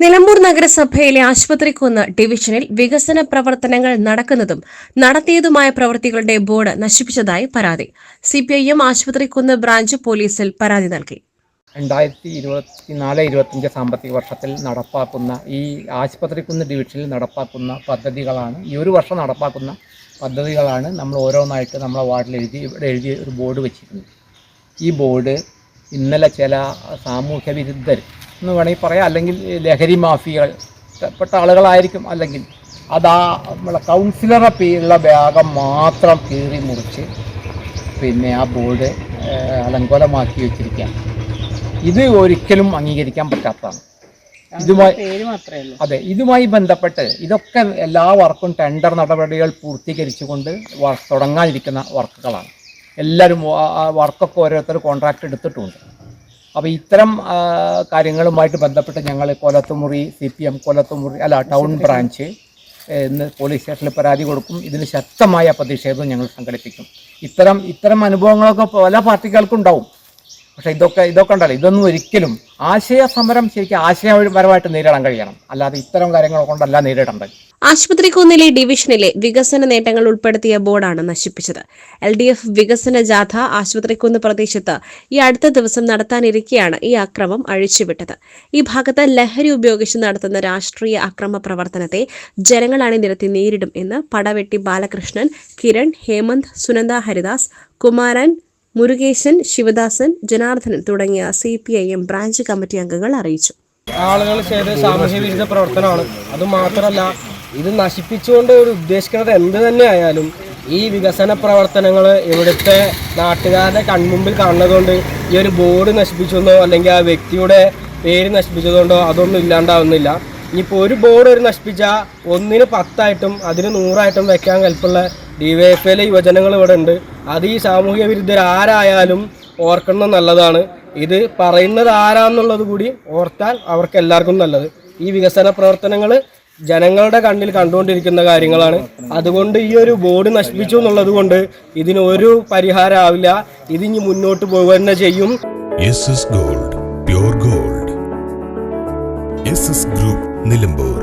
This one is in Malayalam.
നിലമ്പൂർ നഗരസഭയിലെ ആശുപത്രിക്കുന്ന് ഡിവിഷനിൽ വികസന പ്രവർത്തനങ്ങൾ നടക്കുന്നതും നടത്തിയതുമായ പ്രവൃത്തികളുടെ ബോർഡ് നശിപ്പിച്ചതായി പരാതി. സിപിഐഎം ആശുപത്രിക്കുന്ന് ബ്രാഞ്ച് പോലീസിൽ പരാതി നൽകി. രണ്ടായിരത്തി ഇരുപത്തിനാല് ഇരുപത്തഞ്ച് സാമ്പത്തിക വർഷത്തിൽ നടപ്പാക്കുന്ന ഈ ആശുപത്രിക്കുന്ന് ഡിവിഷനിൽ നടപ്പാക്കുന്ന പദ്ധതികളാണ് ഈ ഒരു വർഷം നടപ്പാക്കുന്ന പദ്ധതികളാണ് നമ്മൾ ഓരോന്നായിട്ട് നമ്മളെ വാർഡിൽ എഴുതി ഇവിടെ എഴുതി ഒരു ബോർഡ് വെച്ചിട്ടുണ്ട് ഈ ബോർഡ് ഇന്നലെ ചില സാമൂഹ്യ വിരുദ്ധർ എന്ന് വേണമെങ്കിൽ പറയാം. അല്ലെങ്കിൽ ലഹരി മാഫിയകൾ പെട്ട ആളുകളായിരിക്കും. അല്ലെങ്കിൽ അതാ നമ്മളെ കൗൺസിലറെ പേരുള്ള ഭാഗം മാത്രം കീറി മുറിച്ച് പിന്നെ ആ ബോർഡ് അലങ്കോലമാക്കി വെച്ചിരിക്കുകയാണ്. ഇത് ഒരിക്കലും അംഗീകരിക്കാൻ പറ്റാത്തതാണ്. ഇതുമായി അതെ ഇതുമായി ബന്ധപ്പെട്ട് ഇതൊക്കെ എല്ലാ വർക്കും ടെൻഡർ നടപടികൾ പൂർത്തീകരിച്ചുകൊണ്ട് വർക്ക് തുടങ്ങാനിരിക്കുന്ന വർക്കുകളാണ് എല്ലാവരും വർക്കൊക്കെ ഓരോരുത്തർ കോൺട്രാക്ട് എടുത്തിട്ടുണ്ട്. അപ്പോൾ ഇത്തരം കാര്യങ്ങളുമായിട്ട് ബന്ധപ്പെട്ട് ഞങ്ങൾ Kolathumuri C P M Kolathumuri അല്ല ടൗൺ ബ്രാഞ്ച് എന്ന് ഇന്ന് പോലീസ് സ്റ്റേഷനിൽ പരാതി കൊടുക്കും. ഇതിന് ശക്തമായ പ്രതിഷേധം ഞങ്ങൾ സംഘടിപ്പിക്കും. ഇത്തരം ഇത്തരം അനുഭവങ്ങളൊക്കെ പല പാർട്ടികൾക്കും ഉണ്ടാവും. പക്ഷേ ഇതൊക്കെ ഇതൊക്കെ ഉണ്ടല്ലോ. ഇതൊന്നും ഒരിക്കലും ആശയ സമരം ശരിക്കും ആശയപരമായിട്ട് നേരിടാൻ കഴിയണം. അല്ലാതെ ഇത്തരം കാര്യങ്ങൾ കൊണ്ടല്ല നേരിടേണ്ടത്. ആശുപത്രിക്കുന്നിലെ ഡിവിഷനിലെ വികസന നേട്ടങ്ങൾ ഉൾപ്പെടുത്തിയ ബോർഡാണ് നശിപ്പിച്ചത്. എൽ ഡി എഫ് വികസന ജാഥ ആശുപത്രിക്കുന്ന് പ്രദേശത്ത് ഈ അടുത്ത ദിവസം നടത്താനിരിക്കെയാണ് ഈ അക്രമം അഴിച്ചുവിട്ടത്. ഈ ഭാഗത്ത് ലഹരി ഉപയോഗിച്ച് നടത്തുന്ന രാഷ്ട്രീയ അക്രമ പ്രവർത്തനത്തെ ജനങ്ങൾ അണിനിരത്തി നേരിടും എന്ന് പടവെട്ടി ബാലകൃഷ്ണൻ കിരൺ ഹേമന്ത് സുനന്ദ ഹരിദാസ് കുമാരൻ മുരുകേശൻ ശിവദാസൻ ജനാർദ്ദനൻ തുടങ്ങിയ C P I M branch committee അംഗങ്ങൾ അറിയിച്ചു. ആളുകൾ ചെയ്ത സാമൂഹ്യ വിരുദ്ധ പ്രവർത്തനമാണ്. അത് മാത്രമല്ല ഇത് നശിപ്പിച്ചുകൊണ്ട് ഒരു ഉദ്ദേശിക്കുന്നത് എന്ത് തന്നെ ആയാലും ഈ വികസന പ്രവർത്തനങ്ങൾ ഇവിടുത്തെ നാട്ടുകാരുടെ കൺമുമ്പിൽ കാണുന്നതുകൊണ്ട് ഈ ഒരു ബോർഡ് നശിപ്പിച്ചെന്നോ അല്ലെങ്കിൽ ആ വ്യക്തിയുടെ പേര് നശിപ്പിച്ചതുകൊണ്ടോ അതൊന്നും ഇല്ലാണ്ടാവുന്നില്ല. ഇനിയിപ്പോൾ ഒരു ബോർഡ് ഒരു നശിപ്പിച്ചാൽ ഒന്നിന് പത്തായിട്ടും അതിന് നൂറായിട്ടും വെക്കാൻ കൽപ്പുള്ള ഡി വൈ ഡിവൈഎഫ്ഐയിലെ യുവജനങ്ങൾ ഇവിടെ ഉണ്ട്. അത് ഈ സാമൂഹിക വിരുദ്ധർ ആരായാലും ഓർക്കണം നല്ലതാണ്. ഇത് പറയുന്നത് ആരാന്നുള്ളത് കൂടി ഓർത്താൽ അവർക്ക് എല്ലാവർക്കും നല്ലത്. ഈ വികസന പ്രവർത്തനങ്ങൾ ജനങ്ങളുടെ കണ്ണിൽ കണ്ടുകൊണ്ടിരിക്കുന്ന കാര്യങ്ങളാണ്. അതുകൊണ്ട് ഈ ഒരു ബോർഡ് നശിപ്പിച്ചു എന്നുള്ളത് കൊണ്ട് ഇതിന് ഒരു പരിഹാരം ആവില്ല. ഇതിനി മുന്നോട്ട് പോകുക തന്നെ ചെയ്യും. Gold gold group Nilambur